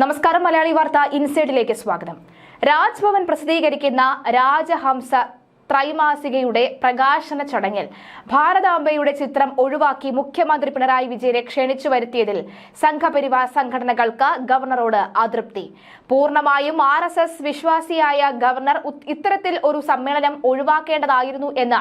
നമസ്കാരം മലയാളി വാർത്ത ഇൻസൈഡിലേക്ക് സ്വാഗതം. രാജ്ഭവൻ പ്രസിദ്ധീകരിക്കുന്ന രാജഹംസ ത്രൈമാസികയുടെ പ്രകാശന ചടങ്ങിൽ ഭാരതാംബയുടെ ചിത്രം ഒഴിവാക്കി മുഖ്യമന്ത്രി പിണറായി വിജയനെ ക്ഷണിച്ചു വരുത്തിയതിൽ സംഘപരിവാർ സംഘടനകൾക്ക് ഗവർണറോട് അതൃപ്തി. പൂർണമായും ആർ എസ് എസ് വിശ്വാസിയായ ഗവർണർ ഇത്തരത്തിൽ ഒരു സമ്മേളനം ഒഴിവാക്കേണ്ടതായിരുന്നു എന്ന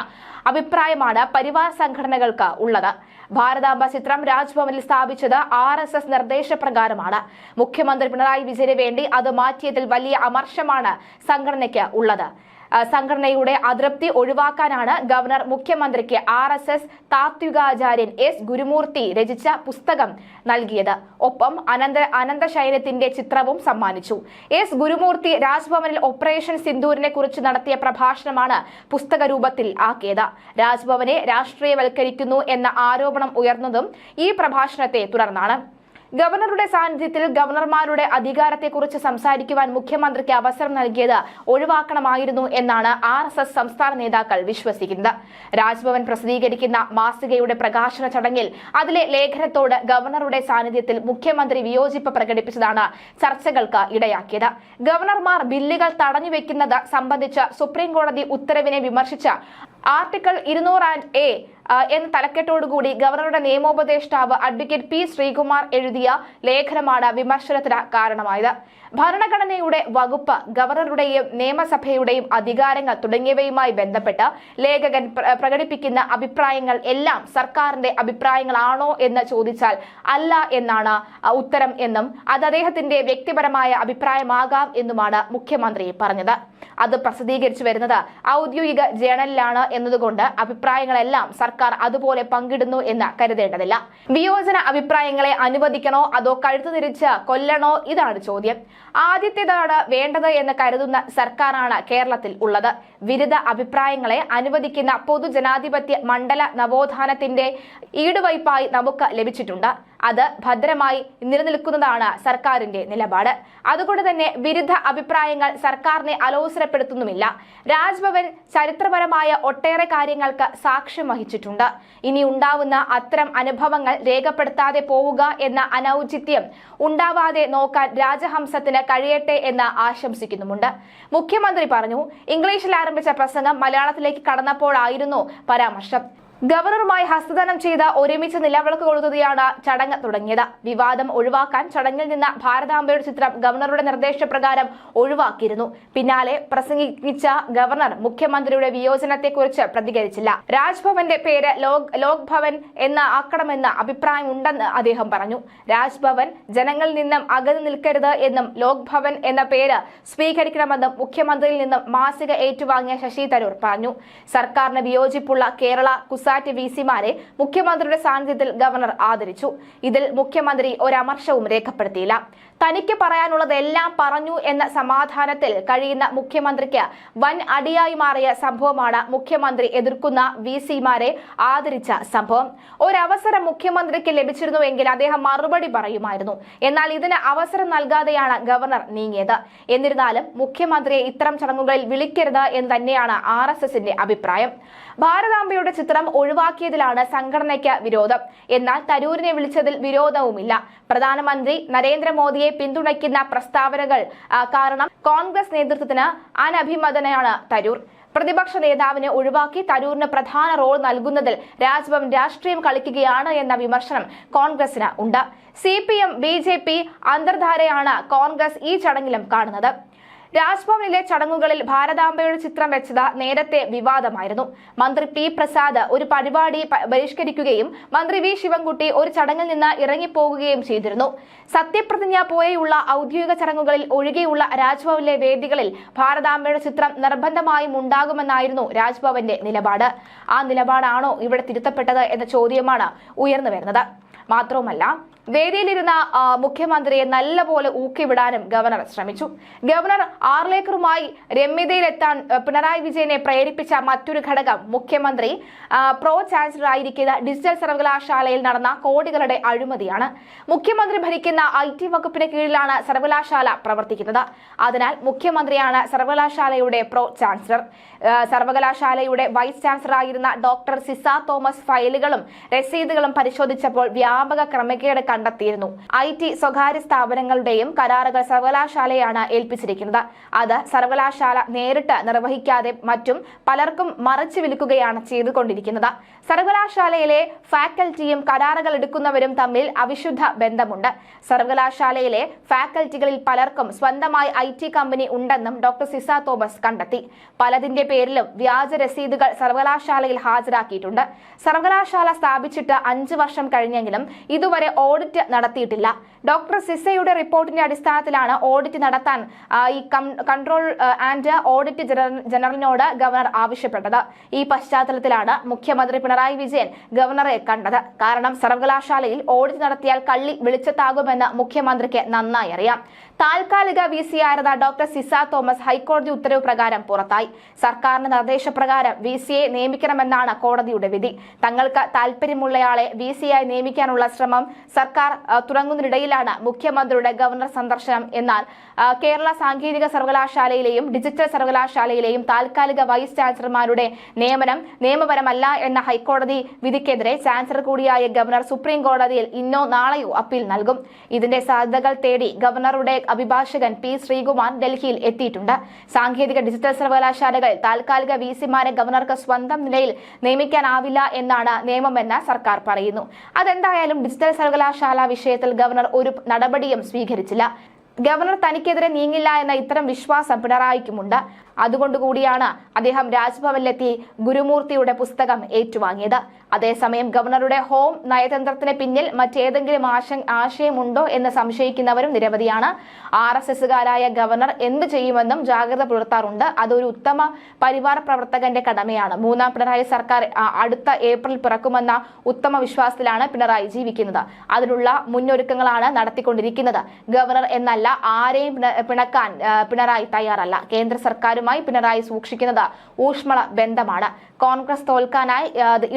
അഭിപ്രായമാണ് പരിവാർ സംഘടനകൾക്ക് ഉള്ളത്. ഭാരതാംബ ചിത്രം രാജ്ഭവനിൽ സ്ഥാപിച്ചത് ആർ എസ് എസ് നിർദ്ദേശപ്രകാരമാണ്. മുഖ്യമന്ത്രി പിണറായി വിജയന് വേണ്ടി അത് മാറ്റിയതിൽ വലിയ അമർഷമാണ് സംഘടനയ്ക്ക് ഉള്ളത്. സംഘടനയുടെ അതൃപ്തി ഒഴിവാക്കാനാണ് ഗവർണർ മുഖ്യമന്ത്രിക്ക് ആർ എസ് എസ് താത്വികാചാര്യൻ എസ് ഗുരുമൂർത്തി രചിച്ച പുസ്തകം നൽകിയത്. ഒപ്പം അനന്ത അനന്തശയനത്തിന്റെ ചിത്രവും സമ്മാനിച്ചു. എസ് ഗുരുമൂർത്തി രാജ്ഭവനിൽ ഓപ്പറേഷൻ സിന്ദൂരിനെ കുറിച്ച് നടത്തിയ പ്രഭാഷണമാണ് പുസ്തക രൂപത്തിൽ ആക്കിയത്. രാജ്ഭവനെ രാഷ്ട്രീയവൽക്കരിക്കുന്നു എന്ന ആരോപണം ഉയർന്നതും ഈ പ്രഭാഷണത്തെ തുടർന്നാണ്. ഗവർണറുടെ സാന്നിധ്യത്തിൽ ഗവർണർമാരുടെ അധികാരത്തെക്കുറിച്ച് സംസാരിക്കുവാൻ മുഖ്യമന്ത്രിക്ക് അവസരം നൽകിയത് ഒഴിവാക്കണമായിരുന്നു എന്നാണ് ആർ എസ് എസ് സംസ്ഥാന നേതാക്കൾ വിശ്വസിക്കുന്നത്. രാജ്ഭവൻ പ്രസിദ്ധീകരിക്കുന്ന മാസികയുടെ പ്രകാശന ചടങ്ങിൽ അതിലെ ലേഖനത്തോട് ഗവർണറുടെ സാന്നിധ്യത്തിൽ മുഖ്യമന്ത്രി വിയോജിപ്പ് പ്രകടിപ്പിച്ചതാണ് ചർച്ചകൾക്ക് ഇടയാക്കിയത്. ഗവർണർമാർ ബില്ലുകൾ തടഞ്ഞുവെക്കുന്നത് സംബന്ധിച്ച് സുപ്രീംകോടതി ഉത്തരവിനെ വിമർശിച്ച ആർട്ടിക്കിൾ ഇരുന്നൂറ് ആൻഡ് എ എന്ന തലക്കെട്ടോടുകൂടി ഗവർണറുടെ നിയമോപദേഷ്ടാവ് അഡ്വക്കേറ്റ് പി ശ്രീകുമാർ എഴുതിയ ലേഖനമാണ് വിമർശനത്തിന് കാരണമായത്. ഭരണഘടനയുടെ വകുപ്പ് ഗവർണറുടെയും നിയമസഭയുടെയും അധികാരങ്ങൾ തുടങ്ങിയവയുമായി ബന്ധപ്പെട്ട് ലേഖകൻ പ്ര- പ്രകടിപ്പിക്കുന്ന അഭിപ്രായങ്ങൾ എല്ലാം സർക്കാരിന്റെ അഭിപ്രായങ്ങളാണോ എന്ന് ചോദിച്ചാൽ അല്ല എന്നാണ് ഉത്തരം എന്നും അത് അദ്ദേഹത്തിന്റെ വ്യക്തിപരമായ അഭിപ്രായമാകാം എന്നുമാണ് മുഖ്യമന്ത്രി പറഞ്ഞത്. അത് പ്രസിദ്ധീകരിച്ചു വരുന്നത് ഔദ്യോഗിക ജേണലിലാണ് എന്നതുകൊണ്ട് അഭിപ്രായങ്ങളെല്ലാം സർക്കാർ അതുപോലെ പങ്കിടുന്നു എന്ന് കരുതേണ്ടതില്ല. വിയോജന അഭിപ്രായങ്ങളെ അനുവദിക്കണോ അതോ കഴുത്തു തിരിച്ച് കൊല്ലണോ? ഇതാണ് ചോദ്യം. ആദ്യത്തേതാണ് വേണ്ടത് എന്ന് കരുതുന്ന സർക്കാരാണ് കേരളത്തിൽ ഉള്ളത്. വിരുദ്ധ അഭിപ്രായങ്ങളെ അനുവദിക്കുന്ന പൊതുജനാധിപത്യ മണ്ഡല നവോത്ഥാനത്തിന്റെ ഈടുവയ്പായി നമുക്ക് ലഭിച്ചിട്ടുണ്ട്. അത് ഭദ്രമായി നിലനിൽക്കുന്നതാണ് സർക്കാരിന്റെ നിലപാട്. അതുകൊണ്ട് തന്നെ വിരുദ്ധ അഭിപ്രായങ്ങൾ സർക്കാരിനെ അലോസരപ്പെടുത്തുന്നുമില്ല. രാജ്ഭവൻ ചരിത്രപരമായ ഒട്ടേറെ കാര്യങ്ങൾക്ക് സാക്ഷ്യം വഹിച്ചിട്ടുണ്ട്. ഇനി ഉണ്ടാവുന്ന അത്തരം അനുഭവങ്ങൾ രേഖപ്പെടുത്താതെ പോവുക എന്ന അനൌചിത്യം ഉണ്ടാവാതെ നോക്കാൻ രാജഹംസത്തിന് കഴിയട്ടെ എന്ന് ആശംസിക്കുന്നുമുണ്ട്. മുഖ്യമന്ത്രി പറഞ്ഞു ഇംഗ്ലീഷിൽ ആരംഭിച്ച പ്രസംഗം മലയാളത്തിലേക്ക് കടന്നപ്പോഴായിരുന്നു പരാമർശം. ഗവർണറുമായി ഹസ്തദാനം ചെയ്ത് ഒരുമിച്ച് നിലവിളക്ക് കൊളുത്തുകയാണ് ചടങ്ങ് തുടങ്ങിയത്. വിവാദം ഒഴിവാക്കാൻ ചടങ്ങിൽ നിന്ന് ഭാരതാംബയുടെ ചിത്രം ഗവർണറുടെ നിർദ്ദേശപ്രകാരം ഒഴിവാക്കിയിരുന്നു. പിന്നാലെ പ്രസംഗിച്ച ഗവർണർ മുഖ്യമന്ത്രിയുടെ വിയോജനത്തെക്കുറിച്ച് പ്രതികരിച്ചില്ല. രാജ്ഭവന്റെ പേര് ലോക് ലോക് ഭവൻ എന്ന് ആക്കണമെന്ന് അഭിപ്രായമുണ്ടെന്ന് അദ്ദേഹം പറഞ്ഞു. രാജ്ഭവൻ ജനങ്ങളിൽ നിന്നും അകന്നു നിൽക്കരുത് എന്നും ലോക് ഭവൻ എന്ന പേര് സ്വീകരിക്കണമെന്നും മുഖ്യമന്ത്രിയിൽ നിന്നും മാസിക ഏറ്റുവാങ്ങിയ ശശി തരൂർ പറഞ്ഞു. സർക്കാരിന് വിയോജിപ്പുള്ള കേരള കുസാറ്റ് വി സിമാരെ മുഖ്യമന്ത്രിയുടെ സാന്നിധ്യത്തിൽ ഗവർണർ ആദരിച്ചു. ഇതിൽ മുഖ്യമന്ത്രി ഒരമർശവും രേഖപ്പെടുത്തിയില്ല. തനിക്ക് പറയാനുള്ളതെല്ലാം പറഞ്ഞു എന്ന സമാധാനത്തിൽ കഴിയുന്ന മുഖ്യമന്ത്രിക്ക് വൻ അടിയായി മാറിയ സംഭവമാണ് മുഖ്യമന്ത്രി എതിർക്കുന്ന വി സിമാരെ ആദരിച്ച സംഭവം. ഒരവസരം മുഖ്യമന്ത്രിക്ക് ലഭിച്ചിരുന്നുവെങ്കിൽ അദ്ദേഹം മറുപടി പറയുമായിരുന്നു. എന്നാൽ ഇതിന് അവസരം നൽകാതെയാണ് ഗവർണർ നീങ്ങിയത്. എന്നിരുന്നാലും മുഖ്യമന്ത്രിയെ ഇത്തരം ചടങ്ങുകളിൽ വിളിക്കരുത് എന്ന് തന്നെയാണ് ആർ എസ് എസിന്റെ അഭിപ്രായം. ഭാരതാംബയുടെ ചിത്രം ഒഴിവാക്കിയതിലാണ് സംഘടനയ്ക്ക് വിരോധം. എന്നാൽ തരൂരിനെ വിളിച്ചതിൽ വിരോധവുമില്ല. പ്രധാനമന്ത്രി നരേന്ദ്രമോദിയെ പിന്തുണയ്ക്കുന്ന പ്രസ്താവനകൾ കാരണം കോൺഗ്രസ് നേതൃത്വത്തിന് അനഭിമതനാണ് തരൂർ. പ്രതിപക്ഷ നേതാവിനെ ഒഴിവാക്കി തരൂരിന് പ്രധാന റോൾ നൽകുന്നതിൽ രാജ്ഭവൻ രാഷ്ട്രീയം കളിക്കുകയാണ് എന്ന വിമർശനം കോൺഗ്രസിന് ഉണ്ട്. C P M B J P അന്തർധാരയാണ് Congress ഈ ചടങ്ങിലും കാണുന്നത്. രാജ്ഭവനിലെ ചടങ്ങുകളിൽ ഭാരതാംബയുടെ ചിത്രം വെച്ചത് നേരത്തെ വിവാദമായിരുന്നു. മന്ത്രി പി പ്രസാദ് ഒരു പരിപാടി ബഹിഷ്കരിക്കുകയും മന്ത്രി വി ശിവൻകുട്ടി ഒരു ചടങ്ങിൽ നിന്ന് ഇറങ്ങിപ്പോകുകയും ചെയ്തിരുന്നു. സത്യപ്രതിജ്ഞ പോലെയുള്ള ഔദ്യോഗിക ചടങ്ങുകളിൽ ഒഴികെയുള്ള രാജ്ഭവനിലെ വേദികളിൽ ഭാരതാംബയുടെ ചിത്രം നിർബന്ധമായും ഉണ്ടാകുമെന്നായിരുന്നു രാജ്ഭവന്റെ നിലപാട്. ആ നിലപാടാണോ ഇവിടെ തിരുത്തപ്പെട്ടത് എന്ന ചോദ്യമാണ് ഉയർന്നു വരുന്നത്. മാത്രവുമല്ല വേദിയിലിരുന്ന മുഖ്യമന്ത്രിയെ നല്ലപോലെ ഊക്കിവിടാനും ഗവർണർ ശ്രമിച്ചു. ഗവർണർ ആർലേക്കറുമായി രമ്യതയിലെത്താൻ പിണറായി വിജയനെ പ്രേരിപ്പിച്ച മറ്റൊരു ഘടകം മുഖ്യമന്ത്രി പ്രോ ചാൻസലർ ആയിരിക്കുന്ന ഡിജിറ്റൽ സർവകലാശാലയിൽ നടന്ന കോടികളുടെ അഴിമതിയാണ്. മുഖ്യമന്ത്രി ഭരിക്കുന്ന ഐ ടി വകുപ്പിന് കീഴിലാണ് സർവകലാശാല പ്രവർത്തിക്കുന്നത്. അതിനാൽ മുഖ്യമന്ത്രിയാണ് സർവകലാശാലയുടെ പ്രോ ചാൻസലർ. സർവകലാശാലയുടെ വൈസ് ചാൻസലറായിരുന്ന ഡോക്ടർ സിസ തോമസ് ഫയലുകളും രസീതുകളും പരിശോധിച്ചപ്പോൾ വ്യാപക ക്രമക്കേട് കണ്ടെത്തിയിരുന്നു. ഐ ടി സ്വകാര്യ സ്ഥാപനങ്ങളുടെയും കരാറുകൾ സർവകലാശാലയാണ് ഏൽപ്പിച്ചിരിക്കുന്നത്. അത് സർവകലാശാല നേരിട്ട് നിർവഹിക്കാതെ മറ്റും പലർക്കും മറച്ചു വിൽക്കുകയാണ് ചെയ്തുകൊണ്ടിരിക്കുന്നത്. സർവകലാശാലയിലെ ഫാക്കൽറ്റിയും കരാറുകൾ എടുക്കുന്നവരും തമ്മിൽ അവിശുദ്ധ ബന്ധമുണ്ട്. സർവകലാശാലയിലെ ഫാക്കൽറ്റികളിൽ പലർക്കും സ്വന്തമായി ഐ ടി കമ്പനി ഉണ്ടെന്നും ഡോക്ടർ സിസ തോമസ് കണ്ടെത്തി. പലതിന്റെ പേരിലും വ്യാജ രസീതുകൾ സർവകലാശാലയിൽ ഹാജരാക്കിയിട്ടുണ്ട്. സർവകലാശാല സ്ഥാപിച്ചിട്ട് അഞ്ചു വർഷം കഴിഞ്ഞെങ്കിലും ഇതുവരെ ഓഡിറ്റ് നടത്തിയിട്ടില്ല. ഡോക്ടർ സിസയുടെ റിപ്പോർട്ടിന്റെ അടിസ്ഥാനത്തിലാണ് ഓഡിറ്റ് നടത്താൻ ഈ കൺട്രോൾ ആൻഡ് ഓഡിറ്റ് ജനറലിനോട് ഗവർണർ ആവശ്യപ്പെട്ടത്. ഈ പശ്ചാത്തലത്തിലാണ് മുഖ്യമന്ത്രി പിണറായി വിജയൻ ഗവർണറെ കണ്ടത്. കാരണം സർവകലാശാലയിൽ ഓഡിറ്റ് നടത്തിയാൽ കള്ളി വെളിച്ചത്താകുമെന്ന് മുഖ്യമന്ത്രിക്ക് നന്നായി അറിയാം. താൽക്കാലിക വി സി ആയിരുന്ന ഡോക്ടർ സിസ തോമസ് ഹൈക്കോടതി ഉത്തരവ് പ്രകാരം പുറത്തായി. സർക്കാരിന്റെ നിർദ്ദേശപ്രകാരം വി സിയെ നിയമിക്കണമെന്നാണ് കോടതിയുടെ വിധി. തങ്ങൾക്ക് താൽപര്യമുള്ളയാളെ വി സിയായി നിയമിക്കാനുള്ള ശ്രമം സർക്കാർ ആ, തുടങ്ങുന്നതിനിടയിലാണ് മുഖ്യമന്ത്രിയുടെ ഗവർണർ സന്ദർശനം. എന്നാൽ കേരള സാങ്കേതിക സർവകലാശാലയിലെയും ഡിജിറ്റൽ സർവകലാശാലയിലെയും താൽക്കാലിക വൈസ് ചാൻസലർമാരുടെ നിയമനം നിയമപരമല്ല എന്ന ഹൈക്കോടതി വിധിക്കെതിരെ ചാൻസലർ കൂടിയായ ഗവർണർ സുപ്രീം കോടതിയിൽ ഇന്നോ നാളെയോ അപ്പീൽ നൽകും. ഇതിന്റെ സാധ്യതകൾ തേടി ഗവർണറുടെ അഭിഭാഷകൻ പി ശ്രീകുമാർ ഡൽഹിയിൽ എത്തിയിട്ടുണ്ട്. സാങ്കേതിക ഡിജിറ്റൽ സർവകലാശാലകൾ താൽക്കാലിക വി സിമാരെ ഗവർണർക്ക് സ്വന്തം നിലയിൽ നിയമിക്കാനാവില്ല എന്നാണ് നിയമമെന്ന് സർക്കാർ പറയുന്നു. അതെന്തായാലും ഡിജിറ്റൽ സർവകലാശാല വിഷയത്തിൽ ഗവർണർ ഒരു നടപടിയും സ്വീകരിച്ചില്ല. ഗവർണർ തനിക്കെതിരെ നീങ്ങില്ല എന്ന ഇത്തരം വിശ്വാസം പിണറായിക്കുമുണ്ട്. അതുകൊണ്ടുകൂടിയാണ് അദ്ദേഹം രാജ്ഭവനിലെത്തി ഗുരുമൂർത്തിയുടെ പുസ്തകം ഏറ്റുവാങ്ങിയത്. അതേസമയം ഗവർണറുടെ ഹോം നയതന്ത്രത്തിന് പിന്നിൽ മറ്റേതെങ്കിലും ആശ ആശയമുണ്ടോ എന്ന് സംശയിക്കുന്നവരും നിരവധിയാണ്. ആർ എസ് എസുകാരായ ഗവർണർ എന്ത് ചെയ്യുമെന്നും ജാഗ്രത പുലർത്താറുണ്ട്. അതൊരു ഉത്തമ പരിവാർ പ്രവർത്തകന്റെ കടമയാണ്. മൂന്നാം പിണറായി സർക്കാർ അടുത്ത ഏപ്രിൽ പിറക്കുമെന്ന ഉത്തമ വിശ്വാസത്തിലാണ് പിണറായി ജീവിക്കുന്നത്. അതിനുള്ള മുന്നൊരുക്കങ്ങളാണ് നടത്തിക്കൊണ്ടിരിക്കുന്നത്. ഗവർണർ എന്നല്ല ആരെയും പിണക്കാൻ പിണറായി തയ്യാറല്ല. കേന്ദ്ര സർക്കാരുമായി പിണറായി സൂക്ഷിക്കുന്നത് ഊഷ്മള ബന്ധമാണ്. കോൺഗ്രസ് തോൽക്കാനായി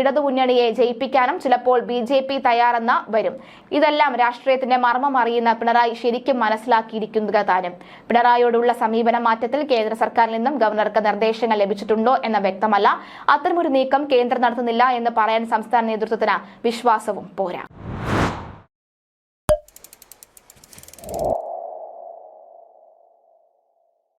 ഇടതു മുന്നണിയെ ജയിപ്പിക്കാനും ചിലപ്പോൾ ബി ജെ പി തയ്യാറെന്ന് വരും. ഇതെല്ലാം രാഷ്ട്രീയത്തിന്റെ മർമ്മം അറിയുന്ന പിണറായി ശരിക്കും മനസ്സിലാക്കിയിരിക്കുക താനും. പിണറായിയോടുള്ള സമീപന മാറ്റത്തിൽ കേന്ദ്ര സർക്കാരിൽ നിന്നും ഗവർണർക്ക് നിർദ്ദേശങ്ങൾ ലഭിച്ചിട്ടുണ്ടോ എന്ന വ്യക്തമല്ല. അത്തരമൊരു നീക്കം കേന്ദ്രം നടത്തുന്നില്ല എന്ന് പറയാൻ സംസ്ഥാന നേതൃത്വത്തിന് വിശ്വാസവും പോരാ.